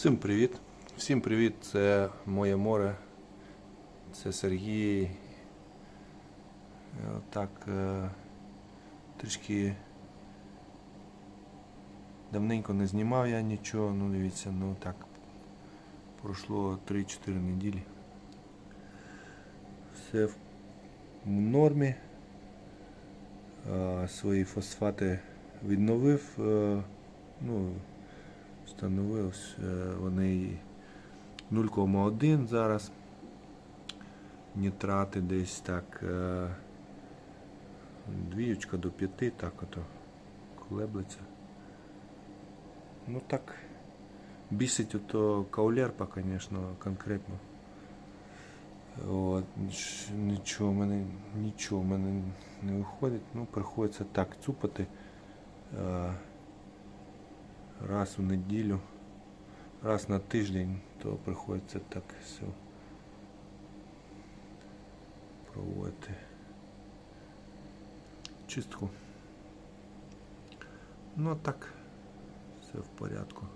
Всім привіт! Всім привіт! Це моє море. Це Сергій. Е, Так, е, трішки давненько не знімав я нічого, ну дивіться, ну так, пройшло 3-4 неділі. Все в нормі. Е, Свої фосфати відновив. Ну, Встановилось е, вони 0,1 зараз. Нітрати десь так. е, Двіючка до 5, так ото колеблеться. Ну так. Бісить ото каулерпа, звісно, конкретно. От, нічого в мене, нічого в мене не виходить. Ну, приходиться так цупати. Е, раз у неділю, раз на тиждень, то приходиться так все проводити чистку. Ну а так, все в порядку.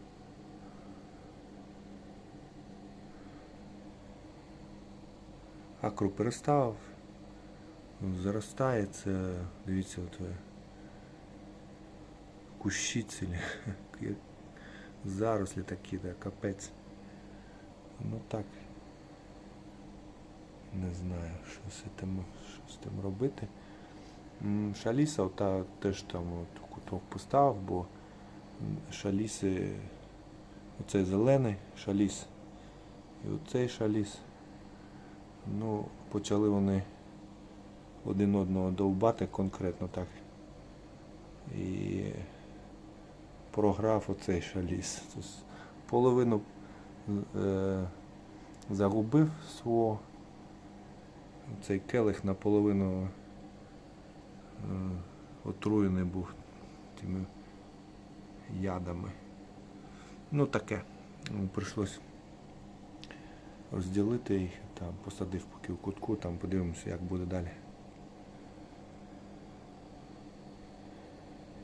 Акру переставив, заростає це, дивіться, от ви, кущі цілі, зарослі такі, да, капець. Ну так. Не знаю, що з тим, що з тим робити. Шаліса ота теж там от куток поставив, бо шаліси, оцей зелений шаліс і оцей шаліс. Ну, почали вони один одного довбати конкретно так. І програв оцей шаліс. Тобто половину е, загубив свого. Цей келих наполовину е, отруєний був тими ядами. Ну таке. Прийшлось розділити їх, там посадив поки в кутку, там подивимося, як буде далі.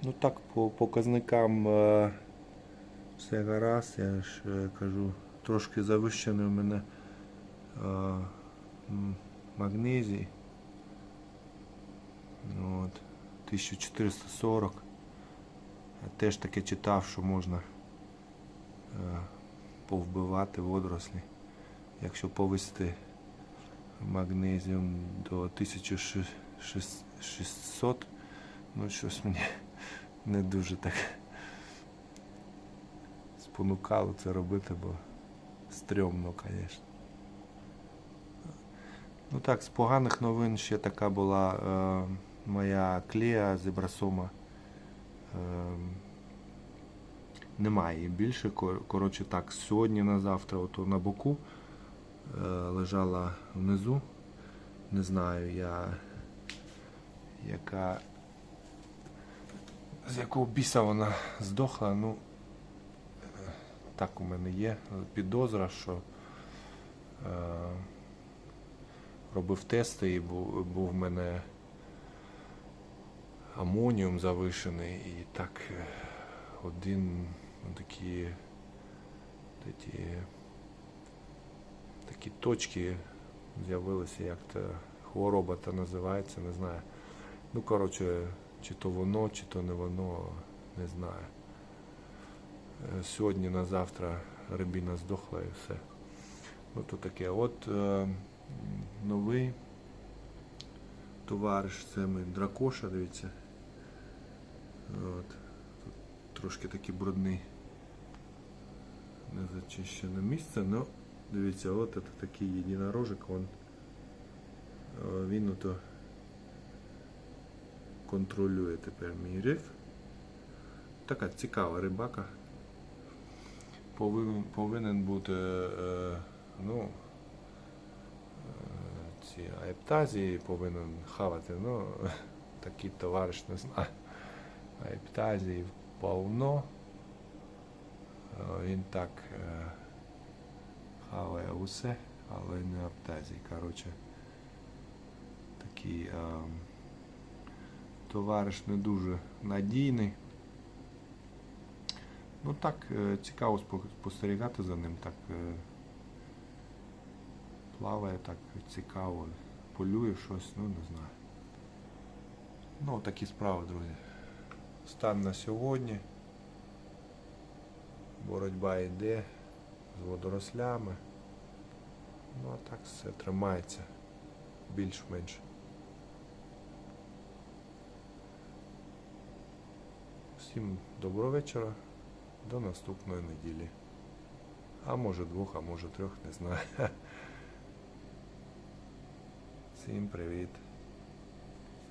Ну так, по показникам е, все гаразд, я ж е, кажу, трошки завищений у мене е, магнезій. Ну, От, 1440. Я теж таке читав, що можна повбивати водорослі. Якщо повисити магнезіум до 1600, ну щось мені не дуже так спонукало це робити, бо стрьомно, звісно. Ну так, з поганих новин ще така була е, моя клея зебрасома. Е, немає більше. Коротше так, сьогодні на завтра ото на боку е, лежала внизу. Не знаю я яка з якого біса вона здохла, ну е, так у мене є підозра, що е, робив тести і був, був в мене амоніум завишений і так е, один ну, такі, такі, такі точки з'явилися, як то хвороба та називається, не знаю. Ну, коротше, чи то воно, чи то не воно, не знаю. Е, Сьогодні на завтра рибіна здохла і все. Ну, то таке. От е, новий товариш, це мій дракоша, дивіться. От. Тут трошки такий брудний незачищене місце, ну дивіться, от це такий єдинорожик, он, е, він ото контролює тепер мій риф. Така цікава рибака. Повинен, повинен бути е, ну, е, ці аептазії повинен хавати. Ну, такий товариш не знаю. Аептазії повно. Е, Він так е, хаває усе, але не аптазії. Коротше, такий е, товариш не дуже надійний. Ну так, е, цікаво спостерігати за ним, так е, плаває так цікаво, полює щось, ну не знаю. Ну, такі справи, друзі. Стан на сьогодні. Боротьба йде з водорослями. Ну а так все тримається більш-менш. Всім доброго вечора. До наступної неділі. А може двох, а може трьох, не знаю. Всім привіт.